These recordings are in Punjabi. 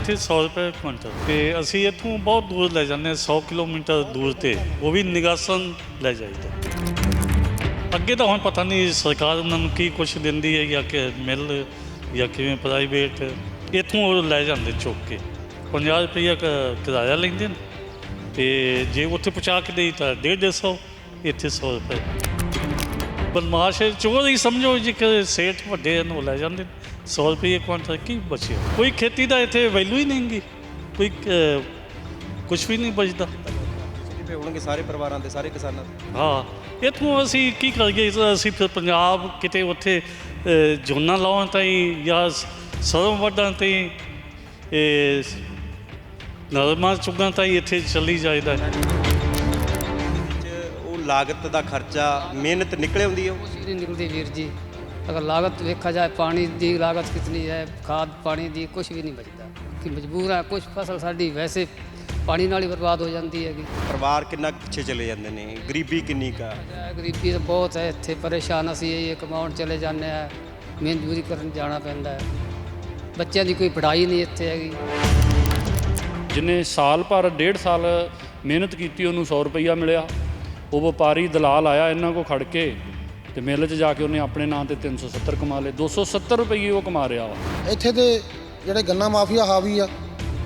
ਇੱਥੇ 100 ਰੁਪਏ ਕੁਇੰਟਲ। ਤੇ ਅਸੀਂ ਇੱਥੋਂ ਬਹੁਤ ਦੂਰ ਲੈ ਜਾਂਦੇ ਹਾਂ 100 ਕਿਲੋਮੀਟਰ ਦੂਰ ਤੇ। ਉਹ ਵੀ ਨਿਗਾਸਨ ਲੈ ਜਾਈਦਾ। ਅੱਗੇ ਤਾਂ ਹੁਣ ਪਤਾ ਨਹੀਂ ਸਰਕਾਰ ਉਹਨਾਂ ਨੂੰ ਕੀ ਕੁਛ ਦਿੰਦੀ ਹੈ ਜਾਂ ਕਿ ਮਿਲ ਜਾਂ ਕਿਵੇਂ ਪ੍ਰਾਈਵੇਟ ਇੱਥੋਂ ਉਹ ਲੈ ਜਾਂਦੇ ਚੁੱਕ ਕੇ। 50 ਰੁਪਈਆ ਕ- ਕਿਰਾਇਆ ਲੈਂਦੇ ਨੇ। ਤੇ ਜੇ ਉੱਥੇ ਪਹੁੰਚਾ ਕੇ ਦੇਈ ਤਾਂ 150 ਇੱਥੇ 100 ਰੁਪਏ। ਬਦਮਾਸ਼ ਚੋਰ ਹੀ ਸਮਝੋ ਜੀ ਕਿ ਸੇਠ ਵੱਡੇ ਨੂੰ ਲੈ ਜਾਂਦੇ ਨੇ। 100 ਰੁਪਏ ਕੁਇੰਟਲ ਕੀ ਬਚਿਆ? ਕੋਈ ਖੇਤੀ ਦਾ ਇੱਥੇ ਵੈਲਿਊ ਹੀ ਨਹੀਂਗੀ ਕੋਈ ਕੁਝ ਵੀ ਨਹੀਂ ਬਚਦਾ। ਤੇ ਹੋਣਗੇ ਸਾਰੇ ਪਰਿਵਾਰਾਂ ਦੇ ਸਾਰੇ ਕਿਸਾਨਾਂ ਦੇ। ਹਾਂ ਇਥੋਂ ਅਸੀਂ ਕੀ ਕਰੀਏ? ਅਸੀਂ ਪੰਜਾਬ ਕਿਤੇ ਉੱਥੇ ਜੋਨਾਂ ਲਾਉਣ ਤਾਈ ਜਾਂ ਸਰੋਂ ਵੱਢਣ ਤਾਈ ਇਹ ਨਰਮਾ ਤਾਈ ਇੱਥੇ ਚੱਲੀ ਜਾਂਦਾ ਉਹ ਲਾਗਤ ਦਾ ਖਰਚਾ ਮਿਹਨਤ ਨਿਕਲੇ ਹੁੰਦੀ ਹੈ ਉਹ? ਨਹੀਂ ਨਿਕਲਦੀ ਵੀਰ ਜੀ। ਅਗਰ ਲਾਗਤ ਵੇਖਿਆ ਜਾਏ ਪਾਣੀ ਦੀ ਲਾਗਤ ਕਿਤਨੀ ਹੈ ਖਾਦ ਪਾਣੀ ਦੀ ਕੁਝ ਵੀ ਨਹੀਂ ਬਚਦਾ। ਕਿ ਮਜਬੂਰ ਹੈ ਕੁਝ ਫਸਲ ਸਾਡੀ ਵੈਸੇ ਪਾਣੀ ਨਾਲ ਹੀ ਬਰਬਾਦ ਹੋ ਜਾਂਦੀ ਹੈਗੀ। ਪਰਿਵਾਰ ਕਿੰਨਾ ਪਿੱਛੇ ਚਲੇ ਜਾਂਦੇ ਨੇ? ਗਰੀਬੀ ਕਿੰਨੀ ਕਾ ਗਰੀਬੀ ਤਾਂ ਬਹੁਤ ਹੈ ਇੱਥੇ ਪਰੇਸ਼ਾਨ ਅਸੀਂ ਇਹ ਕਮਾਉਣ ਚਲੇ ਜਾਂਦੇ ਆ ਮਜ਼ਦੂਰੀ ਕਰਨ ਜਾਣਾ ਪੈਂਦਾ ਹੈ। ਬੱਚਿਆਂ ਦੀ ਕੋਈ ਪੜ੍ਹਾਈ ਨਹੀਂ ਇੱਥੇ ਹੈਗੀ। ਜਿਨੇ ਸਾਲ ਭਰ ਡੇਢ ਸਾਲ ਮਿਹਨਤ ਕੀਤੀ ਉਹਨੂੰ 100 ਰੁਪਈਆ ਮਿਲਿਆ। ਉਹ ਵਪਾਰੀ ਦਲਾਲ ਆਇਆ ਇਹਨਾਂ ਕੋ ਖੜ ਕੇ ਤੇ ਮਿਲ 'ਚ ਜਾ ਕੇ ਉਹਨੇ ਆਪਣੇ ਨਾਂ ਤੇ 370 ਕਮਾ ਲਏ। 270 ਰੁਪਈਏ ਉਹ ਕਮਾ ਰਿਹਾ ਵਾ। ਇੱਥੇ ਦੇ ਜਿਹੜੇ ਗੰਨਾ ਮਾਫੀਆ ਹਾਵੀ ਆ,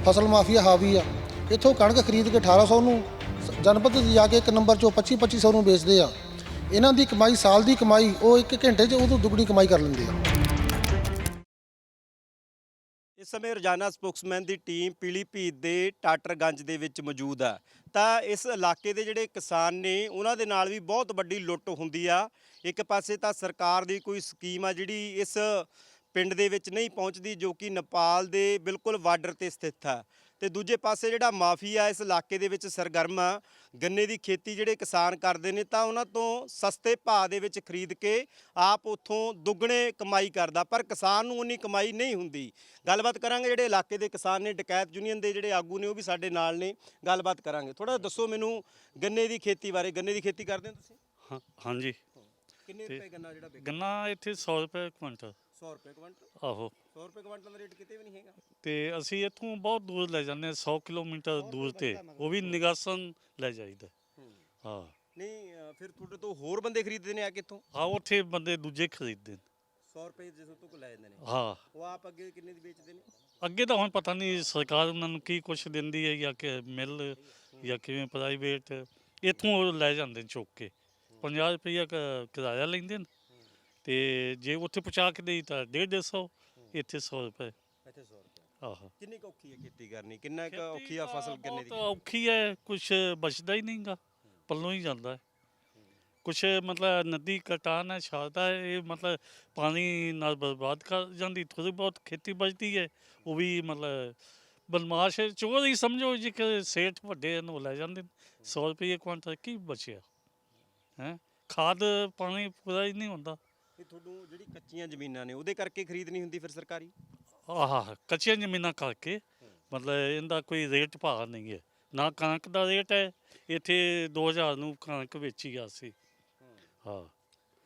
ਫਸਲ ਮਾਫੀਆ ਹਾਵੀ ਆ, ਇੱਥੋਂ ਕਣਕ ਖਰੀਦ ਕੇ 1800 ਨੂੰ ਸ- ਜਨਪਦ ਜਾ ਕੇ ਇੱਕ ਨੰਬਰ 'ਚੋਂ 25 2500 ਨੂੰ ਵੇਚਦੇ ਆ। ਇਹਨਾਂ ਦੀ ਕਮਾਈ, ਸਾਲ ਦੀ ਕਮਾਈ, ਉਹ ਇੱਕ ਘੰਟੇ 'ਚ ਉਹ ਤੋਂ ਦੁੱਗਣੀ ਕਮਾਈ ਕਰ ਲੈਂਦੇ ਆ। ਸਮੇਂ ਰੋਜ਼ਾਨਾ ਸਪੋਕਸਮੈਨ ਦੀ ਟੀਮ ਪੀਲੀਭੀਤ ਦੇ ਟਾਟਰਗੰਜ ਦੇ ਵਿੱਚ ਮੌਜੂਦ ਆ। ਤਾਂ ਇਸ ਇਲਾਕੇ ਦੇ ਜਿਹੜੇ ਕਿਸਾਨ ਨੇ, ਉਹਨਾਂ ਦੇ ਨਾਲ ਵੀ ਬਹੁਤ ਵੱਡੀ ਲੁੱਟ ਹੁੰਦੀ ਆ। ਇੱਕ ਪਾਸੇ ਤਾਂ ਸਰਕਾਰ ਦੀ ਕੋਈ ਸਕੀਮ ਆ ਜਿਹੜੀ ਇਸ ਪਿੰਡ ਦੇ ਵਿੱਚ ਨਹੀਂ ਪਹੁੰਚਦੀ, ਜੋ ਕਿ ਨੇਪਾਲ ਦੇ ਬਿਲਕੁਲ ਬਾਰਡਰ ਤੇ ਸਥਿਤ ਹੈ ਤੇ ਦੂਜੇ ਪਾਸੇ ਜਿਹੜਾ ਮਾਫੀਆ ਇਸ ਇਲਾਕੇ ਦੇ ਵਿੱਚ ਸਰਗਰਮ ਆ ਗੰਨੇ ਦੀ ਖੇਤੀ ਜਿਹੜੇ ਕਿਸਾਨ ਕਰਦੇ ਨੇ ਤਾਂ ਉਹਨਾਂ ਤੋਂ ਸਸਤੇ ਭਾਅ ਦੇ ਵਿੱਚ ਖਰੀਦ ਕੇ ਆਪ ਉੱਥੋਂ ਦੁੱਗਣੇ ਕਮਾਈ ਕਰਦਾ ਪਰ ਕਿਸਾਨ ਨੂੰ ਉਨੀ ਕਮਾਈ ਨਹੀਂ ਹੁੰਦੀ। ਗੱਲਬਾਤ ਕਰਾਂਗੇ ਜਿਹੜੇ ਇਲਾਕੇ ਦੇ ਕਿਸਾਨ ਨੇ ਡਕੈਤ ਯੂਨੀਅਨ ਦੇ ਜਿਹੜੇ ਆਗੂ ਨੇ ਉਹ ਵੀ ਸਾਡੇ ਨਾਲ ਨੇ। ਗੱਲਬਾਤ ਕਰਾਂਗੇ। ਥੋੜਾ ਦੱਸੋ ਮੈਨੂੰ ਗੰਨੇ ਦੀ ਖੇਤੀ ਬਾਰੇ। ਗੰਨੇ ਦੀ ਖੇਤੀ ਕਰਦੇ ਹੋ ਤੁਸੀਂ? ਹਾਂ- ਹਾਂਜੀ। ਕਿੰਨੇ ਰੁਪਏ ਗੰਨਾ ਜਿਹੜਾ ਗੰਨਾ ਇੱਥੇ 100 ਰੁਪਏ ਕੁਇੰਟਲ। 100 ਰੁਪਏ ਕੁਇੰਟਲ? ਆਹੋ। 100 ਰੁਪਏ ਕੁਇੰਟਲ ਦਾ ਰੇਟ ਕਿਤੇ ਵੀ ਨਹੀਂ ਹੈਗਾ। ਤੇ ਅਸੀਂ ਇੱਥੋਂ ਬਹੁਤ ਦੂਰ ਲੈ ਜਾਂਦੇ ਹਾਂ 100 ਕਿਲੋਮੀਟਰ ਦੂਰ ਤੇ। ਉਹ ਵੀ ਨਿਗਾਸਨ ਲੈ ਜਾਈਦਾ। ਹਾਂ। ਨਹੀਂ ਅ, ਫਿਰ ਤੁਹਾਡੇ ਤੋਂ ਹੋਰ ਬੰਦੇ ਖਰੀਦਦੇ ਨੇ ਆ ਕਿੱਥੋਂ ਹਾਂ ਉੱਥੇ ਬੰਦੇ ਦੂਜੇ ਖਰੀਦਦੇ ਨੇ। 100 ਰੁਪਏ ਜਿਸ ਤੋਂ ਕੋ ਲੈ ਜਾਂਦੇ ਨੇ। ਹਾਂ। ਉਹ ਆਪ ਅੱਗੇ ਕਿੰਨੇ ਦੀ ਵੇਚਦੇ ਨੇ? ਅੱਗੇ ਤਾਂ ਹੁਣ ਪਤਾ ਨਹੀਂ ਸਰਕਾਰ ਉਹਨਾਂ ਨੂੰ ਕੀ ਕੁਛ ਦਿੰਦੀ ਹੈ ਜਾਂ ਕਿ ਮਿਲ ਜਾਂ ਕਿਵੇਂ ਪ੍ਰਾਈਵੇਟ। ਇੱਥੋਂ ਉਹ ਲੈ ਜਾਂਦੇ ਨੇ ਚੁੱਕ ਕੇ। 50 ਰੁਪਈਆ ਕ- ਕਿਰਾਇਆ ਲੈਂਦੇ ਨੇ। ਤੇ ਜੇ ਉੱਥੇ ਪਹੁੰਚਾ ਕੇ ਦੇਈ ਤਾਂ 150 ਇੱਥੇ 100 ਰੁਪਏ। ਇੱਥੇ 100 ਰੁਪਏ। ਆਹੋ। ਕਿੰਨੀ ਕੁ ਔਖੀ ਹੈ ਖੇਤੀ ਕਰਨੀ? ਕਿੰਨਾ ਕੁ ਔਖੀ ਆ ਫਸਲ ਕਿੰਨੇ ਦੀ? ਬਹੁਤ ਔਖੀ ਹੈ ਕੁਛ ਬਚਦਾ ਹੀ ਨਹੀਂਗਾ ਪੱਲੋਂ ਹੀ ਜਾਂਦਾ ਹੈ। ਕੁਛ ਮਤਲਬ ਨਦੀ ਕਟਾਨ ਹੈ ਛਾਲਦਾ ਹੈ ਇਹ ਮਤਲਬ ਪਾਣੀ ਨਾਲ ਬਰਬਾਦ ਕਰ ਜਾਂਦੀ ਥੋੜੀ ਬਹੁਤ ਖੇਤੀ ਬਚਦੀ ਹੈ ਉਹ ਵੀ ਮਤਲਬ ਬਦਮਾਸ਼ ਚੋਰ ਹੀ ਸਮਝੋ ਜੀ ਕਿ ਸੇਠ ਵੱਡੇ ਨੂੰ ਲੈ ਜਾਂਦੇ ਨੇ 100 ਰੁਪਏ ਕੁਇੰਟਲ ਕੀ ਬਚਿਆ? ਹੈ? ਖਾਦ ਪਾਣੀ ਪੂਰਾ ਹੀ ਨਹੀਂ ਹੁੰਦਾ। ਇਹ ਤੁਹਾਨੂੰ ਜਿਹੜੀ ਕੱਚੀਆਂ ਜ਼ਮੀਨਾਂ ਨੇ ਉਹਦੇ ਕਰਕੇ ਖਰੀਦ ਨਹੀਂ ਹੁੰਦੀ ਫਿਰ ਸਰਕਾਰੀ? ਆਹ ਕੱਚੀਆਂ ਜ਼ਮੀਨਾਂ ਕਰਕੇ। ਮਤਲਬ ਇਹਦਾ ਕੋਈ ਰੇਟ ਭਾਅ ਨਹੀਂ ਹੈ। ਨਾ ਕਣਕ ਦਾ ਰੇਟ ਹੈ ਇੱਥੇ 2000 ਨੂੰ ਕਣਕ ਵੇਚੀ ਗਿਆ ਸੀ ਹਾਂ।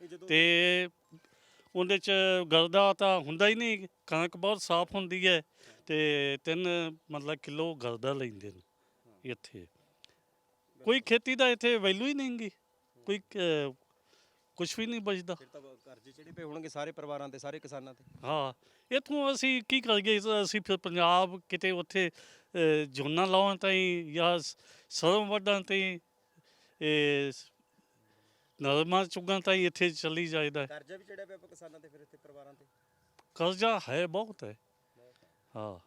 ਇਹ ਜਦੋਂ ਤੇ ਉਹਦੇ ਚ ਗਰਦਾ ਤਾਂ ਹੁੰਦਾ ਹੀ ਨਹੀਂ ਕਣਕ ਬਹੁਤ ਸਾਫ਼ ਹੁੰਦੀ ਹੈ ਤੇ ਤਿੰਨ ਮਤਲਬ ਕਿਲੋ ਗਰਦਾ ਲੈਂਦੇ ਨੇ ਇੱਥੇ। ਕੋਈ ਖੇਤੀ ਦਾ ਇੱਥੇ ਵੈਲਿਊ ਹੀ ਨਹੀਂਗੀ ਕੋਈ ਕੁਝ ਵੀ ਨਹੀਂ ਬਚਦਾ। ਫਿਰ ਤਾਂ ਕਰਜ਼ੇ ਚੜੇ ਪਏ ਹੋਣਗੇ ਸਾਰੇ ਪਰਿਵਾਰਾਂ ਤੇ ਸਾਰੇ ਕਿਸਾਨਾਂ ਤੇ ਹਾਂ ਇੱਥੋਂ ਅਸੀਂ ਕੀ ਕਰੀਏ? ਅਸੀਂ ਫਿਰ ਪੰਜਾਬ ਕਿਤੇ ਉੱਥੇ ਅ, ਝੋਨਾ ਲਾਉਣ ਤਾਈਂ ਜਾਂ ਸ- ਸਰੋਂ ਵੱਢਣ ਤਾਈਂ ਇਹ ਨਰਮਾ ਚੁਗਣ ਤਾਈਂ ਇੱਥੇ ਚੱਲੀ ਜਾਈਦਾ ਹੈ। ਕਰਜ਼ਾ ਵੀ ਚੜਿਆ ਪਿਆ ਆਪਾਂ ਕਿਸਾਨਾਂ ਤੇ ਫਿਰ ਇੱਥੇ ਪਰਿਵਾਰਾਂ ਤੇ? ਕਰਜ਼ਾ ਹੈ ਬਹੁਤ ਹੈ। ਹਾਂ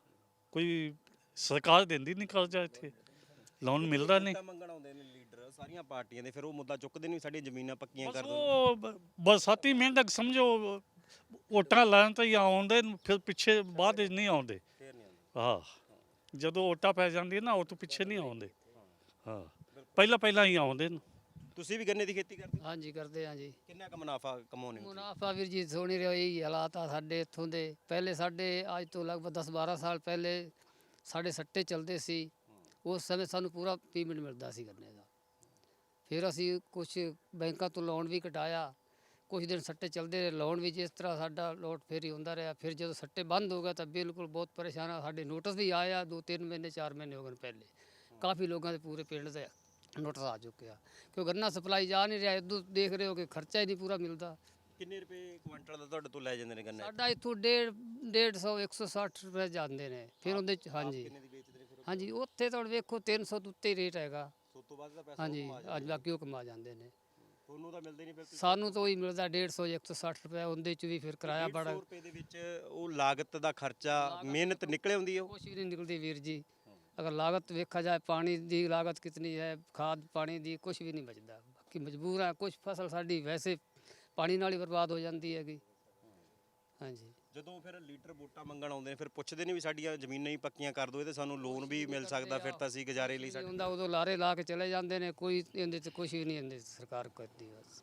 ਕੋਈ ਸਰਕਾਰ ਦਿੰਦੀ ਨਹੀਂ ਕਰਜ਼ਾ ਇੱਥੇ। ਲੋਨ ਮਿਲਦਾ ਨਹੀਂ। ਤਾਂ ਮੰਗਣ ਆਉਂਦੇ ਨੇ ਲੀਡਰ ਸਾਰੀਆਂ ਪਾਰਟੀਆਂ ਦੇ ਫਿਰ ਉਹ ਮੁੱਦਾ ਚੁੱਕਦੇ ਨਹੀਂ ਸਾਡੀਆਂ ਜ਼ਮੀਨਾਂ ਪੱਕੀਆਂ ਕਰ ਦਿਓ ਉਹ ਬ- ਬਰਸਾਤੀ ਮਿਹਨਤ ਸਮਝੋ ਵੋਟਾਂ ਲੈਣ ਤਾਂ ਹੀ ਆਉਂਦੇ ਨੇ, ਫਿਰ ਪਿੱਛੇ ਬਾਅਦ ਵਿੱਚ ਨਹੀਂ ਆਉਂਦੇ। ਫੇਰ ਨਹੀਂ ਆਉਂਦੇ। ਹਾਂ ਜਦੋਂ ਓਟਾ ਪੈ ਜਾਂਦੀ ਹੈ ਨਾ ਉਹ ਤੋਂ ਪਿੱਛੇ ਨਹੀਂ ਆਉਂਦੇ। ਹਾਂ ਪਹਿਲਾਂ ਪਹਿਲਾਂ ਹੀ ਆਉਂਦੇ ਨੇ। ਤੁਸੀਂ ਵੀ ਗੰਨੇ ਦੀ ਖੇਤੀ ਕਰਦੇ ਹੋ? ਹਾਂਜੀ ਕਰਦੇ ਹਾਂ ਜੀ। ਕਿੰਨਾ ਕੁ ਮੁਨਾਫਾ ਕਮਾਉਣੇ ਹੋ? ਮੁਨਾਫਾ ਵੀਰ ਜੀ ਸੋਣੀ ਰਹੀ ਹਾਲਾਤ ਆ ਸਾਡੇ ਇੱਥੋਂ ਦੇ। ਪਹਿਲੇ ਸਾਡੇ ਅੱਜ ਤੋਂ ਲਗਭਗ 10 12 ਸਾਲ ਪਹਿਲੇ ਸਾਡੇ ਸੱਟੇ ਚੱਲਦੇ ਸੀ। ਉਸ ਸਮੇਂ ਸਾਨੂੰ ਪੂਰਾ ਪੇਮੈਂਟ ਮਿਲਦਾ ਸੀ ਗੰਨੇ ਦਾ। ਫਿਰ ਅਸੀਂ ਕੁਝ ਬੈਂਕਾਂ ਤੋਂ ਲੋਨ ਵੀ ਕਟਾਇਆ। ਕੁਝ ਦਿਨ ਸੱਟੇ ਚੱਲਦੇ ਰਹੇ। ਲੋਨ ਵੀ ਜਿਸ ਤਰ੍ਹਾਂ ਸਾਡਾ ਲੋਟ ਫੇਰੀ ਹੁੰਦਾ ਰਿਹਾ। ਫਿਰ ਜਦੋਂ ਸੱਟੇ ਬੰਦ ਹੋ ਗਏ ਤਾਂ ਬਿਲਕੁਲ ਬਹੁਤ ਪਰੇਸ਼ਾਨ ਆ। ਸਾਡੇ ਨੋਟਿਸ ਵੀ ਆਇਆ ਦੋ ਤਿੰਨ ਮਹੀਨੇ ਚਾਰ ਮਹੀਨੇ ਹੋ ਗਏ ਪਹਿਲੇ। ਕਾਫੀ ਲੋਕਾਂ ਦੇ ਪੂਰੇ ਪਿੰਡ ਦੇ ਨੋਟਿਸ ਆ ਚੁੱਕਿਆ ਕਿਉਂ ਗੰਨਾ ਸਪਲਾਈ ਜਾ ਨਹੀਂ ਰਿਹਾ। ਇਦੋਂ ਦੇਖ ਰਹੇ ਹੋ ਕਿ ਖਰਚਾ ਹੀ ਨਹੀਂ ਪੂਰਾ ਮਿਲਦਾ। ਕਿੰਨੇ ਰੁਪਏ ਕੁਇੰਟਲ ਦਾ ਤੁਹਾਡੇ ਤੋਂ ਲੈ ਜਾਂਦੇ ਨੇ ਗੰਨਾ? ਸਾਡਾ ਇੱਥੋਂ 150 150 160 ਰੁਪਏ ਜਾਂਦੇ ਨੇ। ਫਿਰ ਉਹਦੇ ਚ ਹਾਂਜੀ। ਹਾਂਜੀ ਉੱਥੇ ਤਾਂ ਹੁਣ ਵੇਖੋ 300 ਤੋਂ ਉੱਤੇ ਰੇਟ ਹੈਗਾ। ਸੋ ਤੋਂ ਬਾਅਦ ਦਾ ਪੈਸਾ ਹਾਂਜੀ ਅੱਜ ਬਾਕੀ ਉਹ ਕਮਾ ਜਾਂਦੇ ਨੇ। ਤੁਹਾਨੂੰ ਤਾਂ ਮਿਲਦੇ ਨਹੀਂ ਫਿਰ ਸਾਨੂੰ ਤਾਂ ਉਹੀ ਮਿਲਦਾ 150 160 ਰੁਪਏ ਉਹਦੇ ਚ ਵੀ ਫਿਰ ਕਿਰਾਇਆ ਬੜਾ। 100 ਰੁਪਏ ਦੇ ਵਿੱਚ ਉਹ ਲਾਗਤ ਦਾ ਖਰਚਾ ਮਿਹਨਤ ਨਿਕਲੇ ਆਉਂਦੀ ਹੈ ਉਹ? ਕੁਛ ਵੀ ਨਹੀਂ ਨਿਕਲਦੀ ਵੀਰ ਜੀ। ਅਗਰ ਲਾਗਤ ਵੇਖਾ ਜਾਏ ਪਾਣੀ ਦੀ ਲਾਗਤ ਕਿਤਨੀ ਹੈ ਖਾਦ ਪਾਣੀ ਦੀ ਕੁਝ ਵੀ ਨਹੀਂ ਬਚਦਾ। ਬਾਕੀ ਮਜਬੂਰ ਹੈ ਕੁਝ ਫਸਲ ਸਾਡੀ ਵੈਸੇ ਪਾਣੀ ਨਾਲ ਹੀ ਬਰਬਾਦ ਹੋ ਜਾਂਦੀ ਹੈਗੀ। ਹਾਂਜੀ। ਜਦੋਂ ਫਿਰ ਲੀਡਰ ਵੋਟਾਂ ਮੰਗਣ ਆਉਂਦੇ ਨੇ ਫਿਰ ਪੁੱਛਦੇ ਨੇ ਵੀ ਸਾਡੀਆਂ ਜ਼ਮੀਨਾਂ ਹੀ ਪੱਕੀਆਂ ਕਰ ਦਿਓ ਇਹਦੇ ਸਾਨੂੰ ਲੋਨ ਵੀ ਮਿਲ ਸਕਦਾ ਫਿਰ ਤਾਂ ਅਸੀਂ ਗੁਜ਼ਾਰੇ ਲਈ ਸਾਡੇ ਹੁੰਦਾ ਉਦੋਂ ਲਾਰੇ ਲਾ ਕੇ ਚਲੇ ਜਾਂਦੇ ਨੇ ਕੋਈ ਇਹਦੇ ਤੇ ਕੁਝ ਵੀ ਨਹੀਂ ਇਹਦੇ 'ਚ ਸਰਕਾਰ ਕਰਦੀ ਬਸ।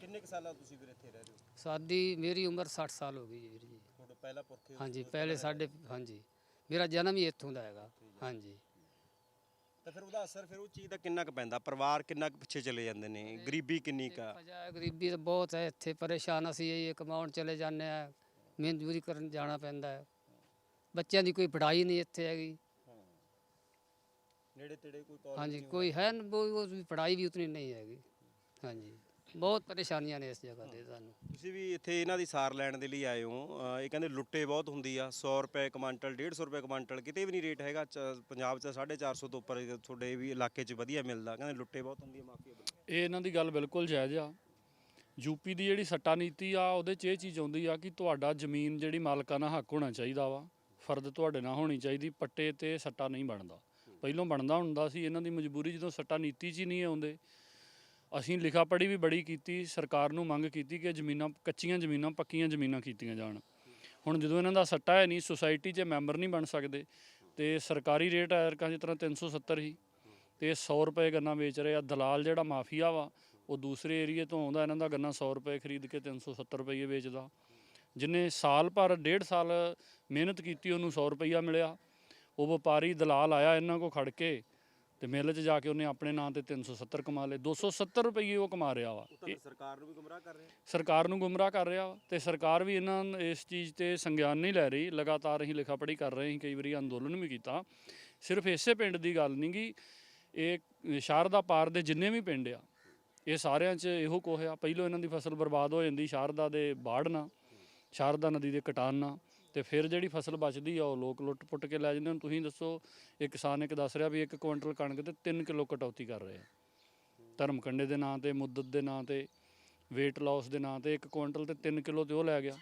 ਕਿੰਨੇ ਕੁ ਸਾਲਾਂ ਤੁਸੀਂ ਫਿਰ ਇੱਥੇ ਰਹਿ ਰਹੇ ਹੋ? ਸਾਡੀ ਮੇਰੀ ਉਮਰ 60 ਸਾਲ ਹੋ ਗਈ ਜੀ ਵੀਰ ਜੀ। ਤੁਹਾਡਾ ਪਹਿਲਾ ਪੁਰਖੇ ਹਾਂਜੀ ਪਹਿਲੇ ਸਾਡੇ ਹਾਂਜੀ। ਮੇਰਾ ਜਨਮ ਹੀ ਇੱਥੋਂ ਦਾ ਹੈਗਾ ਹਾਂਜੀ। ਤਾਂ ਫਿਰ ਉਹਦਾ ਅਸਰ ਫਿਰ ਉਹ ਚੀਜ਼ ਦਾ ਕਿੰਨਾ ਕੁ ਪੈਂਦਾ? ਪਰਿਵਾਰ ਕਿੰਨਾ ਕੁ ਪਿੱਛੇ ਚਲੇ ਜਾਂਦੇ ਨੇ? ਗਰੀਬੀ ਕਿੰਨੀ ਕਾ ਗਰੀਬੀ ਤਾਂ ਬਹੁਤ ਹੈ ਇੱਥੇ ਪਰੇਸ਼ਾਨ ਅਸੀਂ ਇਹ ਕਮਾਉਣ ਚਲੇ ਜਾਂਦੇ ਆ। ਮਜ਼ਦੂਰੀ ਕਰਨ ਜਾਣਾ ਪੈਂਦਾ ਹੈ। ਬੱਚਿਆਂ ਦੀ ਕੋਈ ਪੜ੍ਹਾਈ ਨਹੀਂ ਇੱਥੇ ਹੈਗੀ। ਨੇੜੇ ਤੇੜੇ ਕੋਈ ਕਾਲਜ ਹਾਂਜੀ ਕੋਈ ਹੈ ਨ- ਉਹ ਵੀ ਪੜ੍ਹਾਈ ਵੀ ਉਤਨੀ ਨਹੀਂ ਹੈਗੀ। ਹਾਂਜੀ ਬਹੁਤ ਪਰੇਸ਼ਾਨੀਆਂ ਨੇ ਇਸ ਜਗ੍ਹਾ ਤੇ ਸਾਨੂੰ। ਤੁਸੀਂ ਵੀ ਇੱਥੇ ਇਹਨਾਂ ਦੀ ਸਾਰ ਲੈਣ ਦੇ ਲਈ ਆਏ ਹੋ। ਇਹ ਕਹਿੰਦੇ ਲੁੱਟੇ ਬਹੁਤ ਹੁੰਦੀ ਆ 100 ਰੁਪਏ ਕੁਆਂਟਲ 150 ਰੁਪਏ ਕੁਆਂਟਲ ਕਿਤੇ ਵੀ ਨਹੀਂ ਰੇਟ ਹੈਗਾ। ਚ- ਪੰਜਾਬ 'ਚ 450 ਤੋਂ ਉੱਪਰ ਤੁਹਾਡੇ ਵੀ ਇਲਾਕੇ 'ਚ ਵਧੀਆ ਮਿਲਦਾ। ਕਹਿੰਦੇ ਲੁੱਟੇ ਬਹੁਤ ਹੁੰਦੀ ਆ ਮਾਫੀਆ ਇਹ ਇਹਨਾਂ ਦੀ ਗੱਲ ਬਿਲਕੁਲ ਜਾਇਜ਼ ਆ। ਯੂਪੀ ਦੀ ਜਿਹੜੀ ਸੱਟਾ ਨੀਤੀ ਆ, ਉਹਦੇ 'ਚ ਇਹ ਚੀਜ਼ ਆਉਂਦੀ ਆ ਕਿ ਤੁਹਾਡਾ ਜ਼ਮੀਨ ਜਿਹੜੀ ਮਾਲਕਾਨਾ ਹੱਕ ਹੋਣਾ ਚਾਹੀਦਾ ਵਾ। ਫਰਦ ਤੁਹਾਡੇ ਨਾਲ ਹੋਣੀ ਚਾਹੀਦੀ, ਪੱਟੇ ਤੇ ਸੱਟਾ ਨਹੀਂ ਬਣਦਾ। ਪਹਿਲੋਂ ਬਣਦਾ ਹੁੰਦਾ ਸੀ, ਇਹਨਾਂ ਦੀ ਮਜਬੂਰੀ ਜਦੋਂ ਸੱਟਾ ਨੀਤੀ 'ਚ ਹੀ ਨਹੀਂ ਆਉਂਦੇ। ਅਸੀਂ ਲਿਖਾ ਪੜੀ ਵੀ ਬੜੀ ਕੀਤੀ, ਸਰਕਾਰ ਨੂੰ ਮੰਗ ਕੀਤੀ ਕਿ ਜ਼ਮੀਨਾਂ, ਕੱਚੀਆਂ ਜ਼ਮੀਨਾਂ, ਪੱਕੀਆਂ ਜ਼ਮੀਨਾਂ ਕੀਤੀਆਂ ਜਾਣ। ਹੁਣ ਜਦੋਂ ਇਹਨਾਂ ਦਾ ਸੱਟਾ ਹੈ ਨਹੀਂ, ਸੁਸਾਇਟੀ 'ਚ ਮੈਂਬਰ ਨਹੀਂ ਬਣ ਸਕਦੇ, ਤੇ ਸਰਕਾਰੀ ਰੇਟ ਐਰਕਾਂ ਜਿਸ ਤਰ੍ਹਾਂ 370 ਹੀ ਤੇ 100 ਰੁਪਏ ਗੰਨਾ ਵੇਚ ਰਹੇ ਆ। ਦਲਾਲ ਜਿਹੜਾ ਮਾਫੀਆ ਵਾ ਉਹ ਦੂਸਰੇ ਏਰੀਏ ਤੋਂ ਆਉਂਦਾ ਇਹਨਾਂ ਦਾ ਗੰਨਾ 100 ਰੁਪਏ ਖਰੀਦ ਕੇ 370 ਰੁਪਏ ਵੇਚਦਾ। ਜਿਨੇ ਸਾਲ ਭਰ ਡੇਢ ਸਾਲ ਮਿਹਨਤ ਕੀਤੀ ਉਹਨੂੰ 100 ਰੁਪਈਆ ਮਿਲਿਆ। ਉਹ ਵਪਾਰੀ ਦਲਾਲ ਆਇਆ ਇਹਨਾਂ ਕੋ ਖੜ ਕੇ ਤੇ ਮਿੱਲ 'ਚ ਜਾ ਕੇ ਉਹਨੇ ਆਪਣੇ ਨਾਂ ਤੇ 370 ਕਮਾ ਲਏ। 270 ਰੁਪਏ ਉਹ ਕਮਾ ਰਿਹਾ ਵਾ। ਸਰਕਾਰ ਨੂੰ ਵੀ ਗੁੰਮਰਾਹ ਕਰ ਰਹੇ। ਸਰਕਾਰ ਨੂੰ ਗੁੰਮਰਾਹ ਕਰ ਰਿਹਾ ਵਾ ਤੇ ਸਰਕਾਰ ਵੀ ਇਹਨਾਂ ਇਸ ਚੀਜ਼ ਤੇ ਸੰਗਿਆਨ ਨਹੀਂ ਲੈ ਰਹੀ। ਲਗਾਤਾਰ ਅਸੀਂ ਲਿਖਾ ਪੜ੍ਹੀ ਕਰ ਰਹੇ ਹਾਂ ਕਈ ਵਾਰੀ ਅੰਦੋਲਨ ਵੀ ਕੀਤਾ। ਸਿਰਫ ਇਸੇ ਪਿੰਡ ਦੀ ਗੱਲ ਨਹੀਂ ਗੀ। ਇਹ ਸ਼ਾਰਦਾ ਪਾਰ ਦੇ ਜਿੰਨੇ ਵੀ ਪਿੰਡ ਆ ਇਹ ਸਾਰਿਆਂ 'ਚ ਇਹੋ ਕੁਛ ਆ। ਪਹਿਲੋਂ ਇਹਨਾਂ ਦੀ ਫਸਲ ਬਰਬਾਦ ਹੋ ਜਾਂਦੀ, ਸ਼ਾਰਦਾ ਦੇ ਬਾੜ ਨਾਲ ਸ਼ਾਰਦਾ ਨਦੀ ਦੇ ਕਟਾਨ ਨਾਲ ਤੇ ਫਿਰ ਜਿਹੜੀ ਫਸਲ ਬਚਦੀ ਆ, ਉਹ ਲੋਕ ਲੁੱਟ ਪੁੱਟ ਕੇ ਲੈ ਜਾਂਦੇ ਹੁਣ ਤੁਸੀਂ ਦੱਸੋ ਇਹ ਕਿਸਾਨ ਇੱਕ ਦੱਸ ਰਿਹਾ ਵੀ ਇੱਕ ਕੁਇੰਟਲ ਕਣਕ ਤੇ 3 ਕਿਲੋ ਕਟੌਤੀ ਕਰ ਰਹੇ। ਆ ਧਰਮ ਕੰਡੇ ਦੇ ਨਾਂ ਤੇ, ਮੁੱਦਤ ਦੇ ਨਾਂ ਤੇ, weight loss ਦੇ ਨਾਂ ਤੇ ਇੱਕ ਕੁਇੰਟਲ ਤੇ 3 ਕਿਲੋ ਤੇ ਉਹ ਲੈ ਗਿਆ।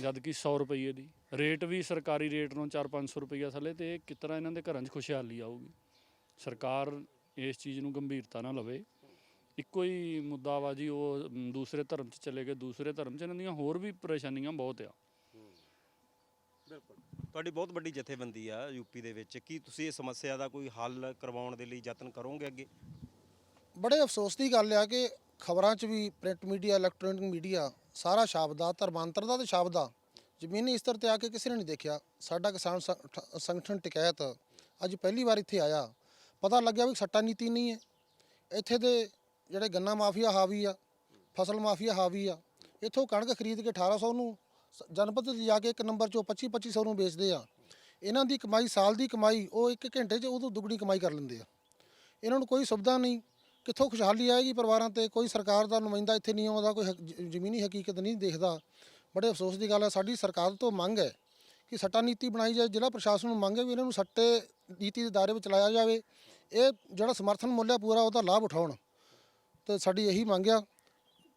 ਜਦ ਕਿ 100 ਰੁਪਏ ਦੀ। ਰੇਟ ਵੀ ਸਰਕਾਰੀ ਰੇਟ ਨੂੰ 4-500 ਰੁਪਈਆ ਥੱਲੇ ਤੇ ਇਹ ਕਿਸ ਤਰ੍ਹਾਂ ਇਹਨਾਂ ਦੇ ਘਰਾਂ 'ਚ ਖੁਸ਼ਹਾਲੀ ਆਊਗੀ। ਸਰਕਾਰ ਇਸ ਚੀਜ਼ ਨੂੰ ਗੰਭੀਰਤਾ ਨਾਲ ਲਵੇ। ਇੱਕੋ ਹੀ ਮੁੱਦਾ ਵਾ ਜੀ ਉਹ ਮ, ਦੂਸਰੇ ਧਰਮ 'ਚ ਚਲੇ ਗਏ ਦੂਸਰੇ ਧਰਮ 'ਚ ਇਹਨਾਂ ਦੀਆਂ ਹੋਰ ਵੀ ਪਰੇਸ਼ਾਨੀਆਂ ਬਹੁਤ ਆ। ਬਿਲਕੁਲ। ਤੁਹਾਡੀ ਬਹੁਤ ਵੱਡੀ ਜਥੇਬੰਦੀ ਆ ਯੂਪੀ ਦੇ ਵਿੱਚ। ਕੀ ਤੁਸੀਂ ਇਸ ਸਮੱਸਿਆ ਦਾ ਕੋਈ ਹੱਲ ਕਰਵਾਉਣ ਦੇ ਲਈ ਯਤਨ ਕਰੋਗੇ ਅੱਗੇ? ਬੜੇ ਅਫਸੋਸ ਦੀ ਗੱਲ ਆ ਕਿ ਖਬਰਾਂ 'ਚ ਵੀ ਪ੍ਰਿੰਟ ਮੀਡੀਆ ਇਲੈਕਟ੍ਰੋਨਿਕ ਮੀਡੀਆ ਸਾਰਾ ਸ਼ਬਦ ਆ ਧਰਮਾਂਤਰ ਦਾ ਤੇ ਸ਼ਬਦ ਆ। ਜ਼ਮੀਨੀ ਸਤਰ ਤੇ ਆ ਕੇ ਕਿਸੇ ਨੇ ਨਹੀਂ ਦੇਖਿਆ। ਸਾਡਾ ਕਿਸਾਨ ਸੰਗਠ- ਸੰਗਠਨ ਟਿਕਾਇਤ। ਅੱਜ ਪਹਿਲੀ ਵਾਰ ਇੱਥੇ ਆਇਆ। ਪਤਾ ਲੱਗਿਆ ਵੀ ਸੱਟਾ ਨੀਤੀ ਨਹੀਂ ਹੈ। ਇੱਥੇ ਦੇ ਜਿਹੜੇ ਗੰਨਾ ਮਾਫੀਆ ਹਾਵੀ ਆ, ਫਸਲ ਮਾਫੀਆ ਹਾਵੀ ਆ, ਇੱਥੋਂ ਕਣਕ ਖਰੀਦ ਕੇ 1800 ਨੂੰ ਸ- ਜਨਪਦ 'ਤੇ ਜਾ ਕੇ ਇੱਕ ਨੰਬਰ 'ਚੋਂ 25 2500 ਨੂੰ ਵੇਚਦੇ ਆ। ਇਹਨਾਂ ਦੀ ਕਮਾਈ, ਸਾਲ ਦੀ ਕਮਾਈ, ਉਹ ਇੱਕ ਘੰਟੇ 'ਚ ਉਦੋਂ ਦੁੱਗਣੀ ਕਮਾਈ ਕਰ ਲੈਂਦੇ ਆ। ਇਹਨਾਂ ਨੂੰ ਕੋਈ ਸੁਵਿਧਾ ਨਹੀਂ, ਕਿੱਥੋਂ ਖੁਸ਼ਹਾਲੀ ਆਏਗੀ ਪਰਿਵਾਰਾਂ ਤੇ, ਕੋਈ ਸਰਕਾਰ ਦਾ ਨੁਮਾਇੰਦਾ ਇੱਥੇ ਨਹੀਂ ਆਉਂਦਾ, ਕੋਈ ਹਕ- ਜ਼ਮੀਨੀ ਹਕੀਕਤ ਨਹੀਂ ਦੇਖਦਾ। ਬੜੇ ਅਫਸੋਸ ਦੀ ਗੱਲ ਹੈ ਸਾਡੀ ਸਰਕਾਰ ਤੋਂ ਮੰਗ ਹੈ ਕਿ ਸੱਟਾ ਨੀਤੀ ਬਣਾਈ ਜਾਏ, ਜ਼ਿਲ੍ਹਾ ਪ੍ਰਸ਼ਾਸਨ ਨੂੰ ਮੰਗ ਹੈ ਵੀ ਇਹਨਾਂ ਨੂੰ ਸੱਟੇ ਨੀਤੀ ਦੇ ਦਾਇਰੇ ਵਿੱਚ ਲਾਇਆ ਜਾਵੇ। ਇਹ ਜਿਹੜਾ ਸਮਰਥਨ ਮੁੱਲ ਹੈ ਪੂਰਾ ਉਹਦਾ ਲਾਭ ਉਠਾਉਣ। ਤੇ ਸਾਡੀ ਇਹੀ ਮੰਗ ਆ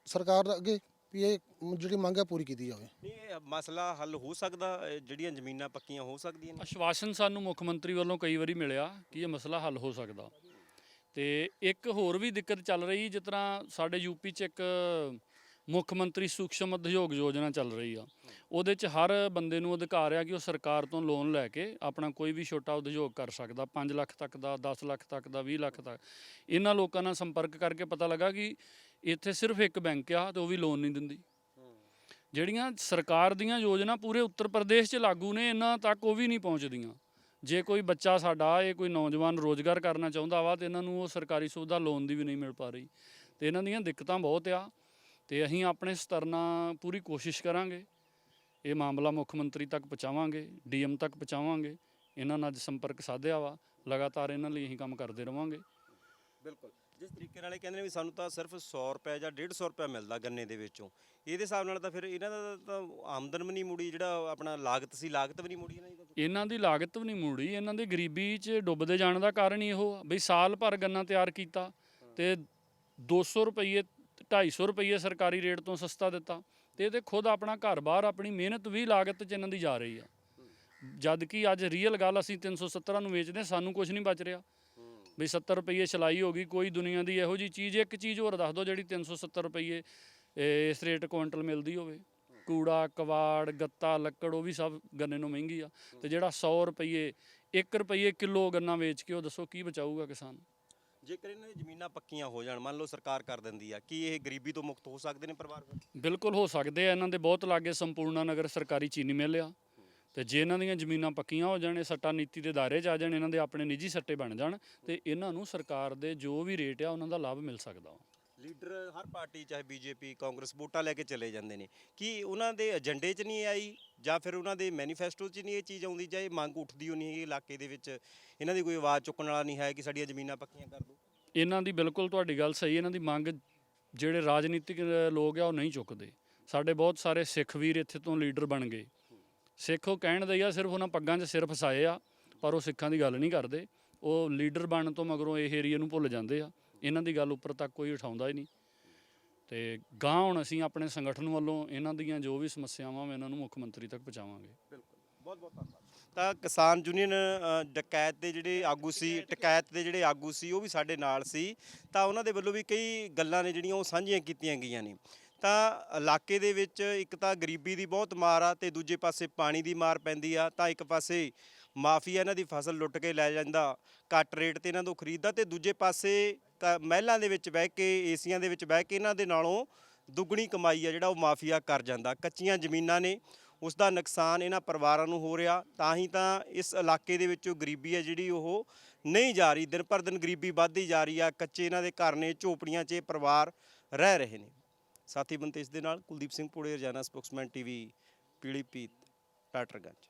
ਸਰਕਾਰ ਦੇ ਅੱਗੇ ਵੀ ਇਹ ਜਿਹੜੀ ਮੰਗ ਹੈ ਪੂਰੀ ਕੀਤੀ ਜਾਵੇ। ਨਹੀਂ ਇਹ ਮਸਲਾ ਹੱਲ ਹੋ ਸਕਦਾ ਇਹ ਜਿਹੜੀਆਂ ਜ਼ਮੀਨਾਂ ਪੱਕੀਆਂ ਹੋ ਸਕਦੀਆਂ ਨੇ। ਆਸ਼ਵਾਸਨ ਸਾਨੂੰ ਮੁੱਖ ਮੰਤਰੀ ਵੱਲੋਂ ਕਈ ਵਾਰੀ ਮਿਲਿਆ ਕਿ ਇਹ ਮਸਲਾ ਹੱਲ ਹੋ ਸਕਦਾ। ਤੇ ਇੱਕ ਹੋਰ ਵੀ ਦਿੱਕਤ ਚੱਲ ਰਹੀ ਜਿਸ ਤਰ੍ਹਾਂ ਸਾਡੇ ਯੂਪੀ 'ਚ ਇੱਕ ਮੁੱਖ ਮੰਤਰੀ ਸੂਖਸ਼ਮ ਉਦਯੋਗ ਯੋਜਨਾ ਚੱਲ ਰਹੀ ਆ। ਉਹਦੇ 'ਚ ਹਰ ਬੰਦੇ ਨੂੰ ਅਧਿਕਾਰ ਆ ਕਿ ਉਹ ਸਰਕਾਰ ਤੋਂ ਲੋਨ ਲੈ ਕੇ ਆਪਣਾ ਕੋਈ ਵੀ ਛੋਟਾ ਉਦਯੋਗ ਕਰ ਸਕਦਾ। 5 ਲੱਖ ਤੱਕ ਦਾ 10 ਲੱਖ ਤੱਕ ਦਾ 20 ਲੱਖ ਤੱਕ। ਇਹਨਾਂ ਲੋਕਾਂ ਨਾਲ ਸੰਪਰਕ ਕਰਕੇ ਪਤਾ ਲੱਗਾ ਕਿ ਇੱਥੇ ਸਿਰਫ ਇੱਕ ਬੈਂਕ ਆ ਤੇ ਉਹ ਵੀ ਲੋਨ ਨਹੀਂ ਦਿੰਦੀ। ਜਿਹੜੀਆਂ ਸਰਕਾਰ ਦੀਆਂ ਯੋਜਨਾ ਪੂਰੇ ਉੱਤਰ ਪ੍ਰਦੇਸ਼ 'ਚ ਲਾਗੂ ਨੇ, ਇਹਨਾਂ ਤੱਕ ਉਹ ਵੀ ਨਹੀਂ ਪਹੁੰਚਦੀਆਂ। ਜੇ ਕੋਈ ਬੱਚਾ ਸਾਡਾ, ਇਹ ਕੋਈ ਨੌਜਵਾਨ ਰੋਜ਼ਗਾਰ ਕਰਨਾ ਚਾਹੁੰਦਾ ਵਾ ਤੇ ਇਹਨਾਂ ਨੂੰ ਉਹ ਸਰਕਾਰੀ ਸੁਵਿਧਾ ਲੋਨ ਦੀ ਵੀ ਨਹੀਂ ਮਿਲ ਪਾ ਰਹੀ। ਤੇ ਇਹਨਾਂ ਦੀਆਂ ਦਿੱਕਤਾਂ ਬਹੁਤ ਆ। ਤੇ ਅਸੀਂ ਆਪਣੇ ਸਤਰ ਨਾਲ ਪੂਰੀ ਕੋਸ਼ਿਸ਼ ਕਰਾਂਗੇ। ਇਹ ਮਾਮਲਾ ਮੁੱਖ ਮੰਤਰੀ ਤੱਕ ਪਹੁੰਚਾਵਾਂਗੇ ਡੀਐਮ ਤੱਕ ਪਹੁੰਚਾਵਾਂਗੇ। ਇਹਨਾਂ ਨਾਲ ਅੱਜ ਸੰਪਰਕ ਸਾਧਿਆ ਵਾ ਲਗਾਤਾਰ ਇਹਨਾਂ ਲਈ ਅਸੀਂ ਕੰਮ ਕਰਦੇ ਰਵਾਂਗੇ। ਬਿਲਕੁਲ। ਜਿਸ ਤਰੀਕੇ ਨਾਲ ਇਹ ਕਹਿੰਦੇ ਨੇ ਵੀ ਸਾਨੂੰ ਤਾਂ ਸਿਰਫ 100 ਰੁਪਏ ਜਾਂ 150 ਰੁਪਏ ਮਿਲਦਾ ਗੰਨੇ ਦੇ ਵਿੱਚੋਂ। ਇਹਦੇ ਹਿਸਾਬ ਨਾਲ ਤਾਂ ਫਿਰ ਇਹਨਾਂ ਦਾ ਤਾਂ ਆਮਦਨ ਵੀ ਨਹੀਂ ਮੁੜੀ ਜਿਹੜਾ ਆਪਣਾ ਲਾਗਤ ਸੀ ਲਾਗਤ ਵੀ ਨਹੀਂ ਮੁੜੀ ਇਹਨਾਂ ਦੀ ਤਾਂ। ਇਹਨਾਂ ਦੀ ਲਾਗਤ ਵੀ ਨਹੀਂ ਮੁੜੀ ਇਹਨਾਂ ਦੀ ਗਰੀਬੀ 'ਚ ਡੁੱਬਦੇ ਜਾਣ ਦਾ ਕਾਰਨ ਹੀ ਇਹੋ ਆ। ਬਈ ਸਾਲ ਭਰ ਗੰਨਾ ਤਿਆਰ ਕੀਤਾ ਤੇ 200 ਰੁਪਏ 250 ਰੁਪਏ ਸਰਕਾਰੀ ਰੇਟ ਤੋਂ ਸਸਤਾ ਦਿੱਤਾ ਤੇ ਇਹਦੇ ਖੁਦ ਆਪਣਾ ਘਰ-ਬਾਰ ਆਪਣੀ ਮਿਹਨਤ ਵੀ ਲਾਗਤ 'ਚ ਇਹਨਾਂ ਦੀ ਜਾ ਰਹੀ ਆ। ਜਦ ਕਿ ਅੱਜ ਰੀਅਲ ਗੱਲ ਅਸੀਂ 317 ਨੂੰ ਵੇਚਦੇ ਹਾਂ, ਸਾਨੂੰ ਕੁਝ ਨਹੀਂ ਬਚ ਰਿਹਾ। ਵੀ 70 ਰੁਪਏ ਸਿਲਾਈ ਹੋ ਗਈ ਕੋਈ ਦੁਨੀਆ ਦੀ ਇਹੋ ਜੀ ਚੀਜ਼ ਇੱਕ ਚੀਜ਼ ਹੋਰ ਦੱਸ ਦਿਓ ਜਿਹੜੀ 370 ਰੁਪਏ ਇਸ ਰੇਟ ਕੁਇੰਟਲ ਮਿਲਦੀ ਹੋਵੇ। ਕੂੜਾ ਕਵਾੜ ਗੱਤਾ ਲੱਕੜ ਉਹ ਵੀ ਸਭ ਗੰਨੇ ਨੂੰ ਮਹਿੰਗੀ ਆ। ਤੇ ਜਿਹੜਾ 100 ਰੁਪਏ 1 ਰੁਪਏ ਕਿਲੋ ਗੰਨਾ ਵੇਚ ਕੇ ਉਹ ਦੱਸੋ ਕੀ ਬਚਾਊਗਾ ਕਿਸਾਨ? ਜੇਕਰ ਇਹਨਾਂ ਦੀ ਜ਼ਮੀਨਾਂ ਪੱਕੀਆਂ ਹੋ ਜਾਣ, ਮੰਨ ਲਓ ਸਰਕਾਰ ਕਰ ਦਿੰਦੀ ਆ, ਕੀ ਇਹ ਗਰੀਬੀ ਤੋਂ ਮੁਕਤ ਹੋ ਸਕਦੇ ਨੇ ਪਰਿਵਾਰ ਬਿਲਕੁਲ ਹੋ ਸਕਦੇ ਆ, ਇਹਨਾਂ ਦੇ ਬਹੁਤ ਲਾਗੇ ਸੰਪੂਰਨਾ ਨਗਰ ਸਰਕਾਰੀ ਚੀਨੀ ਮਿਲ ਆ। ਤੇ ਜੇ ਇਹਨਾਂ ਦੀਆਂ ਜ਼ਮੀਨਾਂ ਪੱਕੀਆਂ ਹੋ ਜਾਣ, ਇਹ ਸੱਟਾ ਨੀਤੀ ਦੇ ਦਾਇਰੇ 'ਚ ਆ ਜਾਣ, ਇਹਨਾਂ ਦੇ ਆਪਣੇ ਨਿੱਜੀ ਸੱਟੇ ਬਣ ਜਾਣ, ਤੇ ਇਹਨਾਂ ਨੂੰ ਸਰਕਾਰ ਦੇ ਜੋ ਵੀ ਰੇਟ ਆ, ਉਹਨਾਂ ਦਾ ਲਾਭ ਮਿਲ ਸਕਦਾ ਲੀਡਰ ਹਰ ਪਾਰਟੀ, ਚਾਹੇ ਬੀਜੇਪੀ, ਕਾਂਗਰਸ, ਵੋਟਾਂ ਲੈ ਕੇ ਚਲੇ ਜਾਂਦੇ ਨੇ। ਕੀ ਉਹਨਾਂ ਦੇ ਏਜੰਡੇ 'ਚ ਨਹੀਂ ਆਈ? ਜਾਂ ਫਿਰ ਉਹਨਾਂ ਦੇ ਮੈਨੀਫੈਸਟੋ 'ਚ ਨਹੀਂ ਇਹ ਚੀਜ਼ ਆਉਂਦੀ? ਜਾਂ ਇਹ ਮੰਗ ਉੱਠਦੀ ਹੋਣੀ ਹੈ ਇਲਾਕੇ ਦੇ ਵਿੱਚ ਇਹਨਾਂ ਦੀ ਕੋਈ ਆਵਾਜ਼ ਚੁੱਕਣ ਵਾਲਾ ਨਹੀਂ ਹੈ ਕਿ ਸਾਡੀਆਂ ਜ਼ਮੀਨਾਂ ਪੱਕੀਆਂ ਕਰ ਦਿਓ ਇਹਨਾਂ ਦੀ ਬਿਲਕੁਲ ਤੁਹਾਡੀ ਗੱਲ ਸਹੀ ਇਹਨਾਂ ਦੀ ਮੰਗ ਜਿਹੜੇ ਰਾਜਨੀਤਿਕ ਲੋਕ ਆ, ਉਹ ਨਹੀਂ ਚੁੱਕਦੇ। ਸਾਡੇ ਬਹੁਤ ਸਾਰੇ ਸਿੱਖ ਵੀਰ ਇੱਥੇ ਤੋਂ ਲੀਡਰ ਬਣ ਗਏ। ਸਿੱਖ ਉਹ ਕਹਿਣ ਦੇ ਆ, ਸਿਰਫ ਉਹਨਾਂ ਪੱਗਾਂ 'ਚ ਸਿਰ ਫਸਾਏ ਆ, ਪਰ ਉਹ ਸਿੱਖਾਂ ਦੀ ਗੱਲ ਨਹੀਂ ਕਰਦੇ। ਉਹ ਲੀਡਰ ਬਣਨ ਤੋਂ ਮਗਰੋਂ ਇਹ ਏਰੀਆ ਨੂੰ ਭੁੱਲ ਜਾਂਦੇ ਆ। ਇਹਨਾਂ ਦੀ ਗੱਲ ਉੱਪਰ ਤੱਕ ਕੋਈ ਉਠਾਉਂਦਾ ਹੀ ਨਹੀਂ। ਤੇ ਗਾਂ ਹੁਣ ਅਸੀਂ ਆਪਣੇ ਸੰਗਠਨ ਵੱਲੋਂ ਇਹਨਾਂ ਦੀਆਂ ਜੋ ਵੀ ਸਮੱਸਿਆਵਾਂ ਵਾ ਇਹਨਾਂ ਨੂੰ ਮੁੱਖ ਮੰਤਰੀ ਤੱਕ ਪਹੁੰਚਾਵਾਂਗੇ। ਬਿਲਕੁਲ। ਬਹੁਤ ਬਹੁਤ ਧੰਨਵਾਦ। ਤਾਂ ਕਿਸਾਨ ਯੂਨੀਅਨ ਡਕੈਤ ਦੇ ਜਿਹੜੇ ਆਗੂ ਸੀ ਟਕੈਤ ਦੇ ਜਿਹੜੇ ਆਗੂ ਸੀ, ਉਹ ਵੀ ਸਾਡੇ ਨਾਲ ਸੀ। ਤਾਂ ਉਹਨਾਂ ਦੇ ਵੱਲੋਂ ਵੀ ਕਈ ਗੱਲਾਂ ਨੇ ਜਿਹੜੀਆਂ ਉਹ ਸਾਂਝੀਆਂ ਕੀਤੀਆਂ ਗਈਆਂ ਨੇ। ਤਾਂ ਇਲਾਕੇ ਦੇ ਵਿੱਚ ਇੱਕ ਤਾਂ ਗਰੀਬੀ ਦੀ ਬਹੁਤ ਮਾਰ ਆ ਤੇ ਦੂਜੇ ਪਾਸੇ ਪਾਣੀ ਦੀ ਮਾਰ ਪੈਂਦੀ ਆ। ਤਾਂ ਇੱਕ ਪਾਸੇ ਮਾਫੀਆ ਇਹਨਾਂ ਦੀ ਫਸਲ ਲੁੱਟ ਕੇ ਲੈ ਜਾਂਦਾ, ਘੱਟ ਰੇਟ ਤੇ ਇਹਨਾਂ ਤੋਂ ਖਰੀਦਦਾ ਤੇ ਦੂਜੇ ਪਾਸੇ ਕ- ਮਹਿਲਾਂ ਦੇ ਵਿੱਚ ਬਹਿ ਕੇ, ਏਸੀਆਂ ਦੇ ਵਿੱਚ ਬਹਿ ਕੇ ਇਹਨਾਂ ਦੇ ਨਾਲੋਂ ਦੁੱਗਣੀ ਕਮਾਈ ਆ ਜਿਹੜਾ ਉਹ ਮਾਫੀਆ ਕਰ ਜਾਂਦਾ। ਕੱਚੀਆਂ ਜ਼ਮੀਨਾਂ ਨੇ ਉਸ ਦਾ ਨੁਕਸਾਨ ਇਹਨਾਂ ਪਰਿਵਾਰਾਂ ਨੂੰ ਹੋ ਰਿਹਾ, ਤਾਂ ਹੀ ਤਾਂ ਇਸ ਇਲਾਕੇ ਦੇ ਵਿੱਚੋਂ ਗਰੀਬੀ ਹੈ ਜਿਹੜੀ ਉਹ ਨਹੀਂ ਜਾ ਰਹੀ, ਦਿਨ ਪਰ ਦਿਨ ਗਰੀਬੀ ਵੱਧਦੀ ਜਾ ਰਹੀ ਆ, ਕੱਚੇ ਇਹਨਾਂ ਦੇ ਘਰ ਨੇ, ਝੋਪੜੀਆਂ 'ਚ ਇਹ ਪਰਿਵਾਰ ਰਹਿ ਰਹੇ ਨੇ। ਸਾਥੀ ਬੰਤੇ ਇਸ ਦੇ ਨਾਲ ਕੁਲਦੀਪ ਸਿੰਘ ਪੂੜੇ, ਰਜਾਨਾ ਸਪੋਕਸਮੈਨ ਟੀਵੀ ਪੀਲੀ ਪੀਤ ਟਾਟਰਗੰਜ